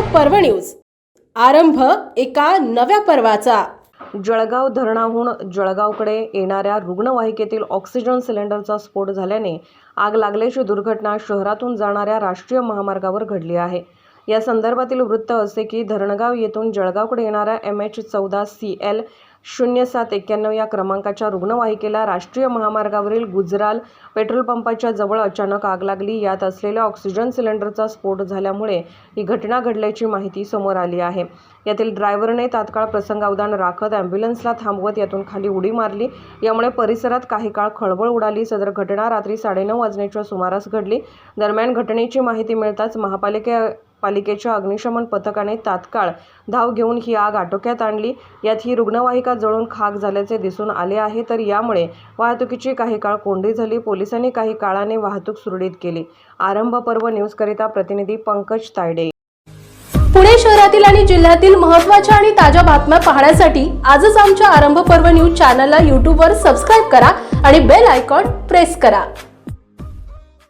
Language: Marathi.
पर्व न्यूज. आरंभ एका नव्या पर्वाचा. जळगाव धरणाहून जळगावकडे येणाऱ्या रुग्णवाहिकेतील ऑक्सिजन सिलेंडरचा स्फोट झाल्याने आग लागल्याची दुर्घटना शहरातून जाणाऱ्या राष्ट्रीय महामार्गावर घडली आहे. या संदर्भातील वृत्त असे की धरणगाव येथून जळगावकडे येणाऱ्या एम एच चौदा सी एल शून्य सात एक्क्याण्णव या क्रमांकाच्या रुग्णवाहिकेला राष्ट्रीय महामार्गावरील गुजराल पेट्रोल पंपाच्या जवळ अचानक आग लागली. यात असलेल्या ऑक्सिजन सिलेंडरचा स्फोट झाल्यामुळे ही घटना घडल्याची माहिती समोर आली आहे. यातील ड्रायव्हरने तात्काळ प्रसंगावधान राखत ॲम्ब्युलन्सला थांबवत यातून खाली उडी मारली. यामुळे परिसरात काही काळ खळबळ उडाली. सदर घटना रात्री साडेनऊ वाजण्याच्या सुमारास घडली. दरम्यान घटनेची माहिती मिळताच महापालिके पालिकेच्या अग्निशमन पथकाने तात्काळ धाव घेऊन ही आग आटोक्यात आणली. यात ही रुग्णवाहिका जळून खाक झाल्याचे दिसून आले आहे. तर यामुळे वाहतुकीची काही काळ कोंडी झाली. पोलिसांनी काही काळाने वाहतूक सुरळीत केली. आरंभ पर्व न्यूजकरिता प्रतिनिधी पंकज तायडे. पुणे शहरातील आणि जिल्ह्यातील महत्त्वाच्या आणि ताज्या बातम्या पाहण्यासाठी आजच आमच्या आरंभ पर्व न्यूज चॅनलला यूट्यूबवर सबस्क्राईब करा आणि बेल आयकॉन प्रेस करा.